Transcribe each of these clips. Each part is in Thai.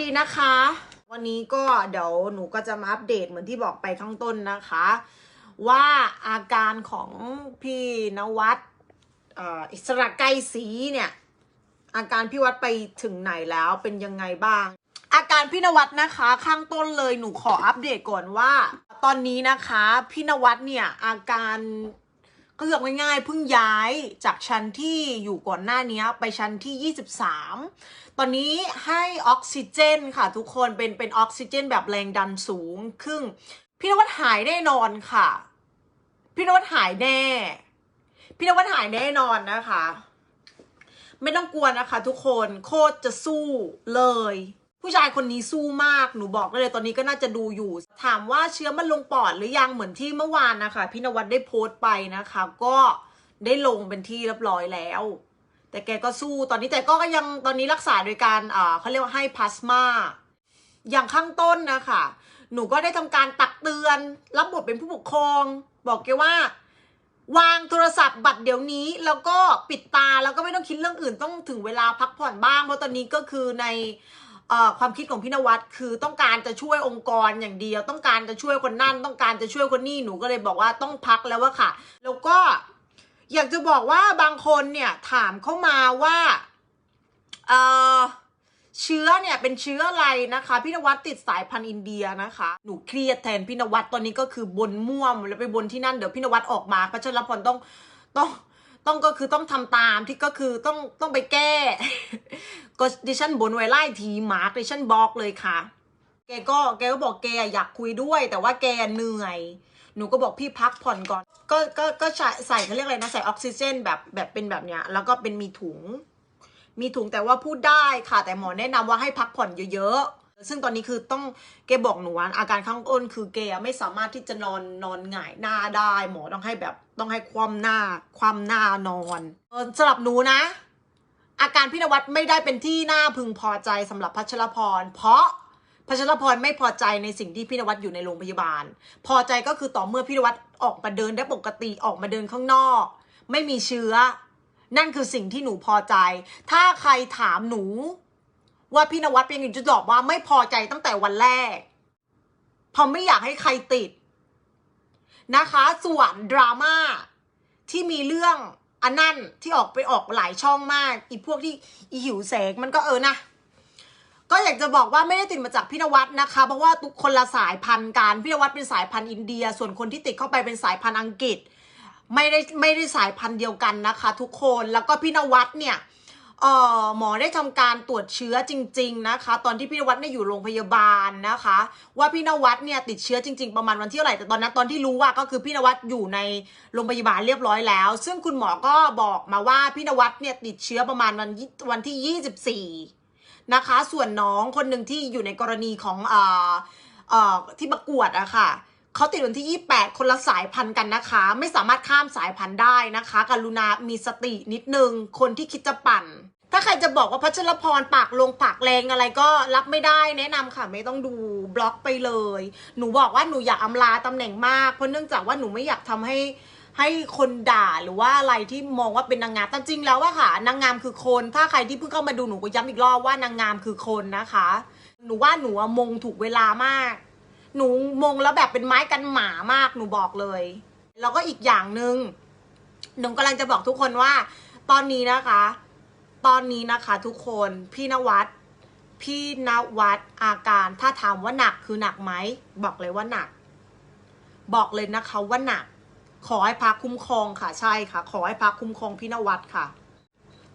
ดีนะคะ วันนี้ก็เดี๋ยวหนูก็จะมาอัปเดตเหมือนที่บอกไปข้างต้นนะคะ ว่าอาการของพี่นวัดอิสระไกรศรีเนี่ยอาการพี่วัดไปถึงไหนแล้วเป็นยังไงบ้าง อาการพี่นวัดนะคะข้างต้นเลยหนูขออัปเดตก่อนว่า ตอนนี้นะคะพี่นวัดเนี่ยอาการ เรียกง่ายๆเพิ่งย้ายจากชั้นที่อยู่ก่อนหน้านี้ไปชั้นที่ 23 ตอนนี้ให้ออกซิเจนค่ะทุกคนเป็นเป็นออกซิเจนแบบแรงดันสูงครึ่งพี่นวัดหายแน่นอนค่ะ พี่นวัดหายแน่ พี่นวัดหายแน่นอนนะคะ ไม่ต้องกลัวนะคะทุกคนโคตรจะสู้เลย ผู้ชายคนนี้สู้มาก หนูบอกได้เลยตอนนี้ก็น่าจะดูอยู่ ถามว่าเชื้อมันลงปอดหรือยังเหมือนที่เมื่อวานนะคะ พี่นวัดได้โพสต์ไปนะคะ ก็ได้ลงเป็นที่เรียบร้อยแล้ว แต่แกก็สู้ตอนนี้แต่ก็ยังตอนนี้รักษาโดยการอ่าเขาเรียกว่าให้พลาสมาอย่างข้างต้นนะคะ หนูก็ได้ทำการตักเตือน รับบทเป็นผู้ปกครอง บอกแกว่า วางโทรศัพท์บัตรเดี๋ยวนี้ แล้วก็ปิดตาแล้วก็ไม่ต้องคิดเรื่องอื่นต้องถึงเวลาพักผ่อนบ้างเพราะตอนนี้ก็คือใน ความคิดของพี่นวัดคือต้องการจะช่วยองค์กรอย่างเดียว ต้องการจะช่วยคนนั่น ต้องการจะช่วยคนนี่หนูก็เลยบอกว่าต้องพักแล้วว่าค่ะ แล้วก็อยากจะบอกว่าบางคนเนี่ยถามเข้ามาว่าเอ่อเชื้อเนี่ยเป็นเชื้ออะไรนะคะพี่นวัดติดสายพันธุ์อินเดียนะคะ หนูเครียดแทนพี่นวัดตอนนี้ก็คือบนม่วมแล้วไปบนที่นั่นเดี๋ยวพี่นวัดออกมาพัชรพลต้องต้อง ต้องก็คือต้องทำตามที่ก็คือต้องต้องไปแก้ก็ดิฉันบนไว้ไล่ทีมาร์กดิฉันบล็อกเลยค่ะ แกก็แกก็บอกแกอยากคุยด้วย แต่ว่าแกเหนื่อยหนูก็บอกพี่พักผ่อนก่อน ก็ก็ก็ใส่ใส่เขาเรียกอะไรนะใส่ออกซิเจนแบบแบบเป็นแบบเนี้ยแล้วก็เป็นมีถุง มีถุงแต่ว่าพูดได้ค่ะ แต่หมอแนะนำว่าให้พักผ่อนเยอะๆ ซึ่งตอนนี้คือต้องแกบอกหนูว่าอาการข้างอ้นคือแกไม่สามารถที่จะนอนนอนหงายหน้าได้ หมอต้องให้แบบต้องให้ความหน้าความหน้านอนสำหรับหนูนะ อาการพี่นวัดไม่ได้เป็นที่น่าพึงพอใจสำหรับพัชรพร เพราะพัชรพรไม่พอใจในสิ่งที่พี่นวัดอยู่ในโรงพยาบาล พอใจก็คือต่อเมื่อพี่นวัดออกมาเดินได้ปกติออกมาเดินข้างนอก ไม่มีเชื้อ นั่นคือสิ่งที่หนูพอใจ ถ้าใครถามหนู ว่าพี่นวัดเป็นยังไงจะตอบว่าไม่พอใจตั้งแต่วันแรกเพราะไม่อยากให้ใครติดนะคะ ส่วนดราม่าที่มีเรื่องอันนั่นที่ออกไปออกหลายช่องมาก อีพวกที่อีหิวแสงมันก็เออนะ ก็อยากจะบอกว่าไม่ได้ติดมาจากพี่นวัดนะคะ เพราะว่าทุกคนละสายพันธุ์กันพี่นวัดเป็นสายพันธุ์อินเดีย ส่วนคนที่ติดเข้าไปเป็นสายพันธุ์อังกฤษ ไม่ได้ไม่ได้สายพันธุ์เดียวกันนะคะ ทุกคนแล้วก็พี่นวัดเนี่ย เอ่อหมอได้ทำการตรวจเชื้อจริง ๆนะคะ ตอนที่พี่นวัดเนี่ยอยู่โรงพยาบาลนะคะ ว่าพี่นวัดเนี่ยติดเชื้อจริง ๆ ประมาณวันที่เท่าไหร่แต่ตอนนั้นตอนที่รู้ว่าก็คือพี่นวัดอยู่ในโรงพยาบาลเรียบร้อยแล้ว ซึ่งคุณหมอก็บอกมาว่าพี่นวัดเนี่ยติดเชื้อประมาณวันวันที่ 24 นะคะ ส่วนน้องคนหนึ่งที่อยู่ในกรณีของเอ่อเอ่อที่ประกวดอะค่ะ เขาติดวันที่ 28 คนละสายพันธุ์กันนะคะ ไม่สามารถข้ามสายพันธุ์ได้นะคะกรุณามีสตินิดนึง คนที่คิดจะปั่น ถ้าใครจะบอกว่าพัชรพรปากลงปากแรงอะไรก็รับไม่ได้แนะนำค่ะ ไม่ต้องดูบล็อกไปเลย หนูบอกว่าหนูอยากอำลาตำแหน่งมาก เพราะเนื่องจากว่าหนูไม่อยากทำให้ให้คนด่าหรือว่าอะไรที่มองว่าเป็นนางงามแต่จริงแล้วว่าค่ะ นางงามคือคน ถ้าใครที่เพิ่งเข้ามาดูหนูก็ย้ำอีกรอบว่านางงามคือคนนะคะ หนูว่าหนูอมงถูกเวลามาก หนูมงแล้วแบบเป็นไม้กันหมามากหนูบอกเลย แล้วก็อีกอย่างหนึ่งหนูกำลังจะบอกทุกคนว่า ตอนนี้นะคะ ตอนนี้นะคะทุกคนพี่นวัดพี่นวัดอาการถ้าถามว่าหนักคือหนักไหมบอกเลยว่าหนัก บอกเลยนะคะว่าหนัก ขอให้พักคุ้มครองค่ะใช่ค่ะ ขอให้พักคุ้มครองพี่นวัดค่ะ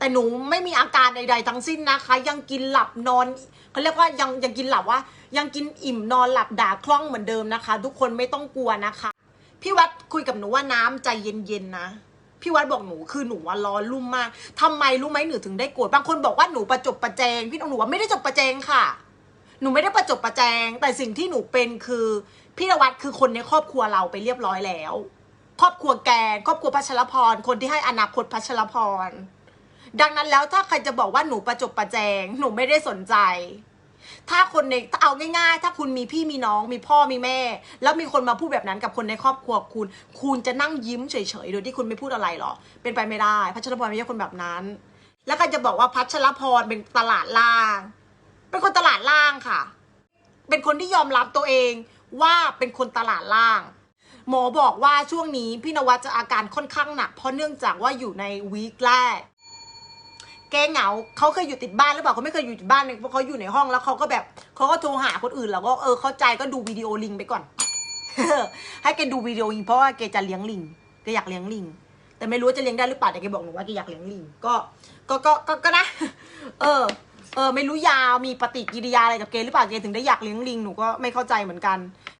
แต่หนูไม่มีอาการใด ๆ ทั้งสิ้นนะคะ ยังกินหลับนอนเขาเรียกว่ายังยังกินหลับว่า ยังกินอิ่มนอนหลับด่าคล่องเหมือนเดิมนะคะ ทุกคนไม่ต้องกลัวนะคะ พี่วัดคุยกับหนูว่าน้ำใจเย็นๆนะพี่วัดบอกหนูคือหนูว่าร้อนรุ่มมากทำไมรู้ไหมหนูถึงได้โกรธบางคนบอกว่าหนูประจบประแจง พี่หนูว่าไม่ได้จบประแจงค่ะ หนูไม่ได้ประจบประแจง แต่สิ่งที่หนูเป็นคือพี่นวัดคือคนในครอบครัวเราไปเรียบร้อยแล้ว ครอบครัวแกนครอบครัวพัชรพร คนที่ให้อนาคตพัชรพร ดังนั้นแล้วถ้าใครจะบอกว่าหนูประจบประแจง หนูไม่ได้สนใจ ถ้าคนในถ้าเอาง่ายๆ ถ้าคุณมีพี่มีน้องมีพ่อมีแม่ แล้วมีคนมาพูดแบบนั้นกับคนในครอบครัวคุณ คุณจะนั่งยิ้มเฉยๆ โดยที่คุณไม่พูดอะไรหรอ เป็นไปไม่ได้ พัชรพรไม่ใช่คนแบบนั้น แล้วใครจะบอกว่าพัชรพรเป็นตลาดล่าง เป็นคนตลาดล่างค่ะ เป็นคนที่ยอมรับตัวเองว่าเป็นคนตลาดล่างหมอบอกว่าช่วงนี้พี่นวัดจะอาการค่อนข้างหนัก เพราะเนื่องจากว่าอยู่ในวีคแรก แกเหงาเขาเคยอยู่ติดบ้านหรือเปล่าเขาไม่เคยอยู่ติดบ้านเลยเพราะเขาอยู่ในห้องแล้วเขาก็แบบเขาก็โทรหาคนอื่นแล้วก็เออเข้าใจก็ดูวิดีโอลิงไปก่อนให้แกดูวิดีโอลิงเพราะว่าแกจะเลี้ยงลิงแกอยากเลี้ยงลิงแต่ไม่รู้จะเลี้ยงได้หรือเปล่าแต่แกบอกหนูว่าแกอยากเลี้ยงลิงก็ก็ก็ก็ก็นะเออเออไม่รู้ยาวมีปฏิกิริยาอะไรกับเกหรือเปล่าเกถึงได้อยากเลี้ยงลิงหนูก็ไม่เข้าใจเหมือนกัน